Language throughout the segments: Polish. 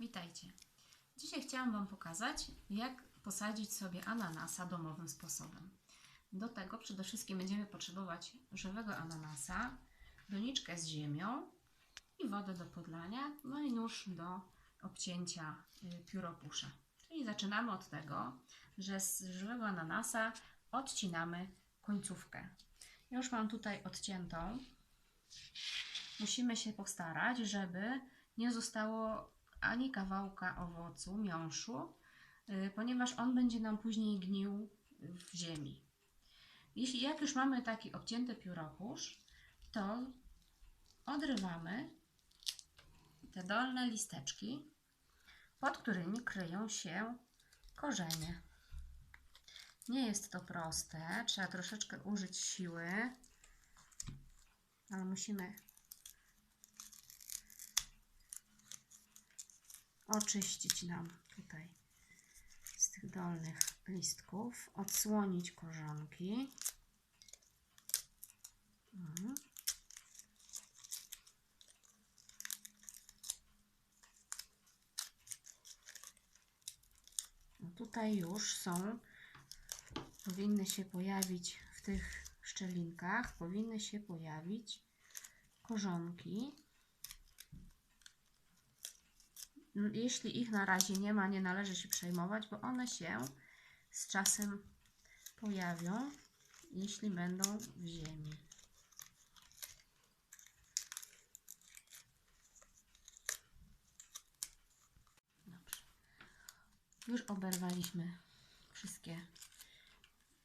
Witajcie. Dzisiaj chciałam Wam pokazać, jak posadzić sobie ananasa domowym sposobem. Do tego przede wszystkim będziemy potrzebować żywego ananasa, doniczkę z ziemią i wodę do podlania, no i nóż do obcięcia y, pióropusza. Czyli zaczynamy od tego, że z żywego ananasa odcinamy końcówkę. Już mam tutaj odciętą. Musimy się postarać, żeby nie zostało ani kawałka owocu, miąższu, y, ponieważ on będzie nam później gnił w ziemi. Jeśli jak już mamy taki obcięty pióropusz, to odrywamy te dolne listeczki, pod którymi kryją się korzenie. Nie jest to proste, trzeba troszeczkę użyć siły, ale musimy oczyścić nam tutaj z tych dolnych listków, odsłonić korzonki. Mhm. No tutaj już są, powinny się pojawić w tych szczelinkach, powinny się pojawić korzonki. Jeśli ich na razie nie ma, nie należy się przejmować, bo one się z czasem pojawią, jeśli będą w ziemi. Dobrze. Już oberwaliśmy wszystkie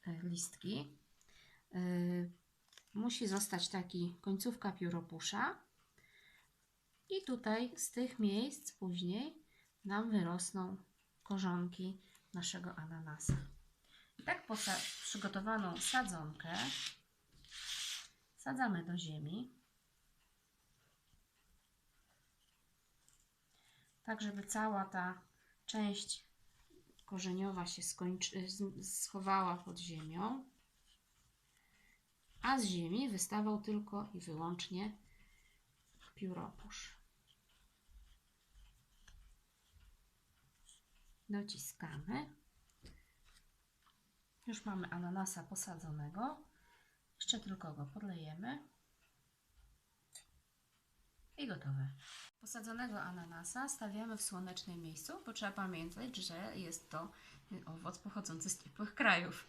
e, listki. E, Musi zostać taki końcówka pióropusza. I tutaj z tych miejsc później nam wyrosną korzonki naszego ananasa. I tak posa- przygotowaną sadzonkę sadzamy do ziemi. Tak, żeby cała ta część korzeniowa się skończy, schowała pod ziemią, a z ziemi wystawał tylko i wyłącznie pióropusz. Dociskamy. Już mamy ananasa posadzonego. Jeszcze tylko go podlejemy. I gotowe. Posadzonego ananasa stawiamy w słonecznym miejscu, bo trzeba pamiętać, że jest to owoc pochodzący z ciepłych krajów.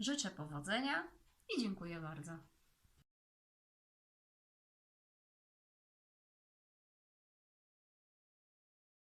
Życzę powodzenia i dziękuję bardzo.